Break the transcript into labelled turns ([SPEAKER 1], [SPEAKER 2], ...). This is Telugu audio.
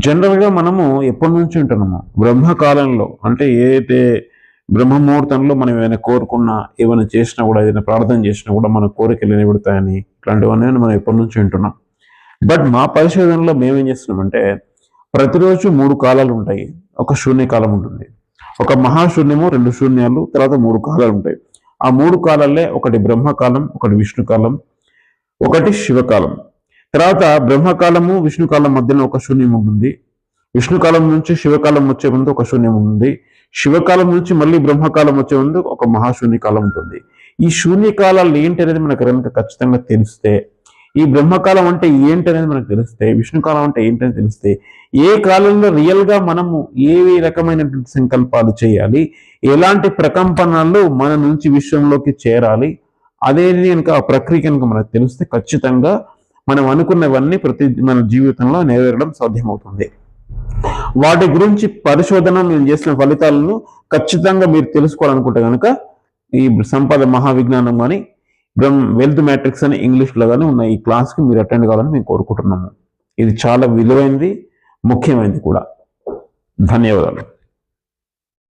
[SPEAKER 1] జనరల్గా మనము ఎప్పటి నుంచి ఉంటున్నాము? బ్రహ్మకాలంలో. అంటే ఏదైతే బ్రహ్మముహూర్తంలో మనం ఏమైనా కోరుకున్నా ఏమైనా చేసినా కూడా ఏదైనా ప్రార్థన చేసినా కూడా మన కోరికలు నిలబెడతాయని ఇట్లాంటివన్నీ మనం ఎప్పటి నుంచి వింటున్నాం. బట్ మా పరిశోధనలో మేమేం చేస్తున్నామంటే ప్రతిరోజు మూడు కాలాలు ఉంటాయి. ఒక శూన్యకాలం ఉంటుంది. ఒక మహాశూన్యము రెండు శూన్యాలు తర్వాత మూడు కాలాలు ఉంటాయి. ఆ మూడు కాలాలే ఒకటి బ్రహ్మకాలం ఒకటి విష్ణుకాలం ఒకటి శివకాలం. తర్వాత బ్రహ్మకాలము విష్ణుకాలం మధ్యలో ఒక శూన్యం ఉంటుంది విష్ణుకాలం నుంచి శివకాలం వచ్చే ముందు ఒక శూన్యం ఉంటుంది శివకాలం నుంచి మళ్ళీ బ్రహ్మకాలం వచ్చే ముందు ఒక మహాశూన్యకాలం ఉంటుంది. ఈ శూన్యకాలాలు ఏంటి అనేది మనకు కనుక ఖచ్చితంగా తెలిస్తే ఈ బ్రహ్మకాలం అంటే ఏంటి అనేది మనకు తెలిస్తే విష్ణుకాలం అంటే ఏంటని తెలిస్తే ఏ కాలంలో రియల్గా మనము ఏ రకమైనటువంటి సంకల్పాలు చేయాలి ఎలాంటి ప్రకంపనలు మన నుంచి విశ్వంలోకి చేరాలి అనేది కనుక ఆ ప్రక్రియ కనుక మనకు తెలిస్తే ఖచ్చితంగా మనం అనుకున్నవన్నీ ప్రతి మన జీవితంలో నెరవేరడం సాధ్యమవుతుంది. వాటి గురించి పరిశోధన మేము చేసిన ఫలితాలను ఖచ్చితంగా మీరు తెలుసుకోవాలనుకుంటే కనుక ఈ సంపద మహావిజ్ఞానం కానీ బ్రహ్మ వెల్త్ మ్యాట్రిక్స్ అని ఇంగ్లీష్లో కానీ ఉన్న ఈ క్లాస్కి మీరు అటెండ్ కావాలని మేము కోరుకుంటున్నాము. ఇది చాలా విలువైనది ముఖ్యమైనది కూడా. ధన్యవాదాలు.